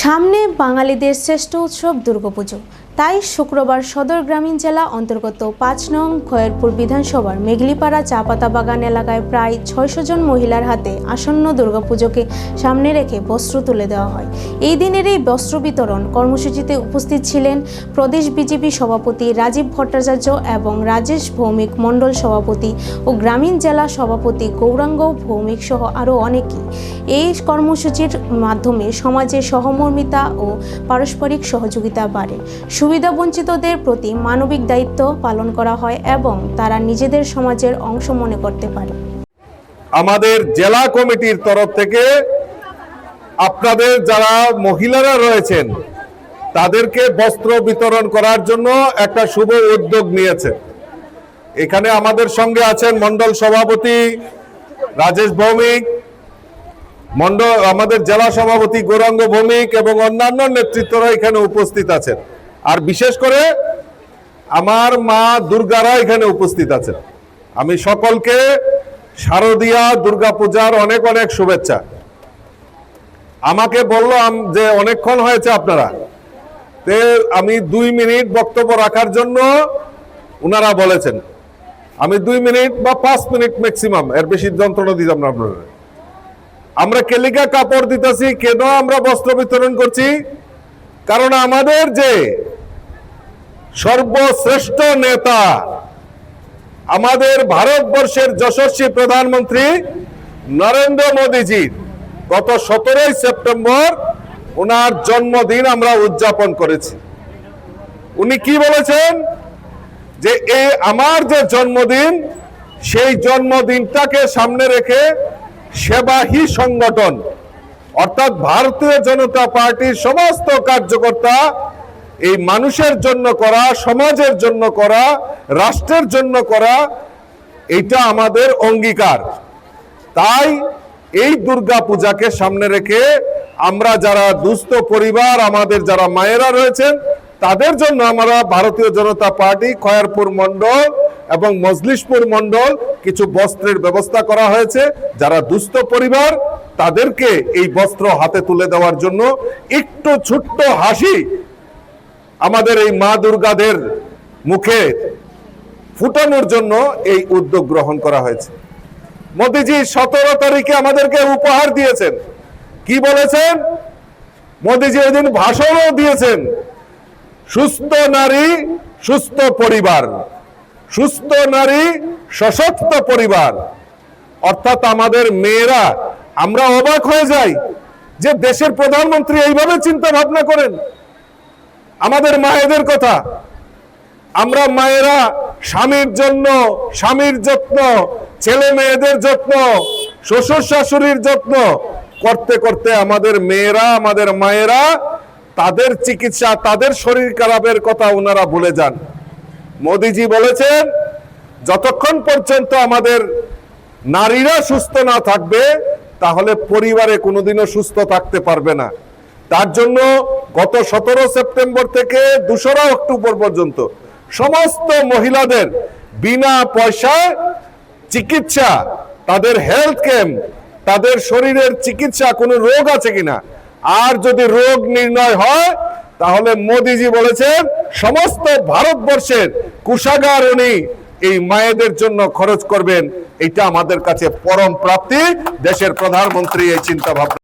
সামনে বাঙালিদের শ্রেষ্ঠ উৎসব দুর্গাপুজো। তাই শুক্রবার সদর গ্রামীণ জেলা অন্তর্গত পাঁচ নং খয়েরপুর বিধানসভার মেঘলিপাড়া চা পাতা বাগান এলাকায় প্রায় ছয়শো জন মহিলার হাতে আসন্ন দুর্গাপুজোকে সামনে রেখে বস্ত্র তুলে দেওয়া হয়। এই দিনের এই বস্ত্র বিতরণ কর্মসূচিতে উপস্থিত ছিলেন প্রদেশ বিজেপি সভাপতি রাজীব ভট্টাচার্য এবং রাজেশ ভৌমিক মণ্ডল সভাপতি ও গ্রামীণ জেলা সভাপতি গৌরাঙ্গ ভৌমিক সহ আরও অনেকেই। এই কর্মসূচির মাধ্যমে সমাজে সহমর্মিতা ও পারস্পরিক সহযোগিতা বাড়ে। সুবিধাবঞ্চিতদের প্রতি মানবিক দায়িত্ব পালন করা হয় এবং তারা নিজেদের সমাজের অংশ মনে করতে পারে। আমাদের জেলা কমিটির তরফ থেকে আপনাদের যারা মহিলারা রয়েছেন, তাদেরকে বস্ত্র বিতরণ করার জন্য একটা শুভ উদ্যোগ নিয়েছে। এখানে আমাদের সঙ্গে আছেন মন্ডল সভাপতি রাজেশ ভৌমিক মন্ডল আমাদের জেলা সভাপতি গৌরাঙ্গ ভৌমিক এবং অন্যান্য নেতৃত্বরা এখানে উপস্থিত আছেন। আর বিশেষ করে আমার মা দুর্গারা এখানে উপস্থিত আছেন। আমি সকলকে শারদীয়া দুর্গাপূজার অনেক অনেক শুভেচ্ছা। আমাকে বলল যে অনেকক্ষণ হয়েছে আপনারা। তে আমি দুই মিনিট বক্তব্য রাখার জন্য ওনারা বলেছেন। আমি দুই মিনিট বা পাঁচ মিনিট ম্যাক্সিমাম এর বেশি যন্ত্রণা দিতাম না আপনারা আমরা কেলিকা কাপড় দিতেছি, কেন আমরা বস্ত্র বিতরণ করছি? কারণ আমাদের যে সর্বশ্রেষ্ঠ নেতা। আমাদের ভারতবর্ষের যশস্বী প্রধানমন্ত্রী নরেন্দ্র মোদীজির গত সতেরোই সেপ্টেম্বর ওনার জন্মদিন আমরা উদযাপন করেছি। উনি কি বলেছেন? যে এই আমার যে জন্মদিন, সেই জন্মদিনটাকে সামনে রেখে সেবাহী সংগঠন, অর্থাৎ ভারতীয় জনতা পার্টির সমস্ত কার্যকর্তা এই মানুষের জন্য করা, সমাজের জন্য করা, রাষ্ট্রের জন্য করা, এটা আমাদের অঙ্গীকার। তাই এই দুর্গা পূজাকে সামনে রেখে আমরা যারা দুস্থ পরিবার, আমাদের যারা মায়েরা রয়েছেন, তাদের জন্য আমরা ভারতীয় জনতা পার্টি, খয়ারপুর মণ্ডল এবং মজলিশপুর মণ্ডল কিছু বস্ত্রের ব্যবস্থা করা হয়েছে। যারা দুস্থ পরিবার, তাদেরকে এই বস্ত্র হাতে তুলে দেওয়ার জন্য একটু ছোট্ট হাসি আমাদের এই মা দুর্গাদের মুখে ফুটানোর জন্য এই উদ্যোগ গ্রহণ করা হয়েছে। মোদিজি সতেরো তারিখে আমাদেরকে উপহার দিয়েছেন। কি বলেছেন? মোদিজি ওই দিন ভাষণও দিয়েছেন। সুস্থ নারী, সুস্থ পরিবার। সুস্থ নারী, সশক্ত পরিবার। অর্থাৎ আমাদের মেয়েরা, আমরা অবাক হয়ে যাই যে দেশের প্রধানমন্ত্রী এইভাবে চিন্তা ভাবনা করেন। আমাদের মায়েদের কথা। আমরা মায়েরা স্বামীর জন্য, স্বামীর যত্ন, ছেলে মেয়েদের যত্ন, শ্বশুর শাশুড়ির যত্ন করতে করতে আমাদের মেয়েরা, আমাদের মায়েরা তাদের চিকিৎসা, তাদের শরীর খারাপের কথা ওনারা ভুলে যান। মোদিজি বলেছেন, যতক্ষণ পর্যন্ত আমাদের নারীরা সুস্থ না থাকবে, তাহলে পরিবারে কোনোদিনও সুস্থ থাকতে পারবে না। তার জন্য গত সতেরো সেপ্টেম্বর থেকে দোসরা অক্টোবর পর্যন্ত সমস্ত মহিলাদের বিনা পয়সায় চিকিৎসা, তাদের হেলথ ক্যাম্প তাদের শরীরের চিকিৎসা কোনো রোগ আছে কিনা? আর যদি রোগ নির্ণয় হয়, তাহলে মোদিজি বলেছেন, সমস্ত ভারতবর্ষের কুষাগার উনি এই মায়েদের জন্য খরচ করবেন। এটা আমাদের কাছে পরম প্রাপ্তি। দেশের প্রধানমন্ত্রী এই চিন্তা ভাবনা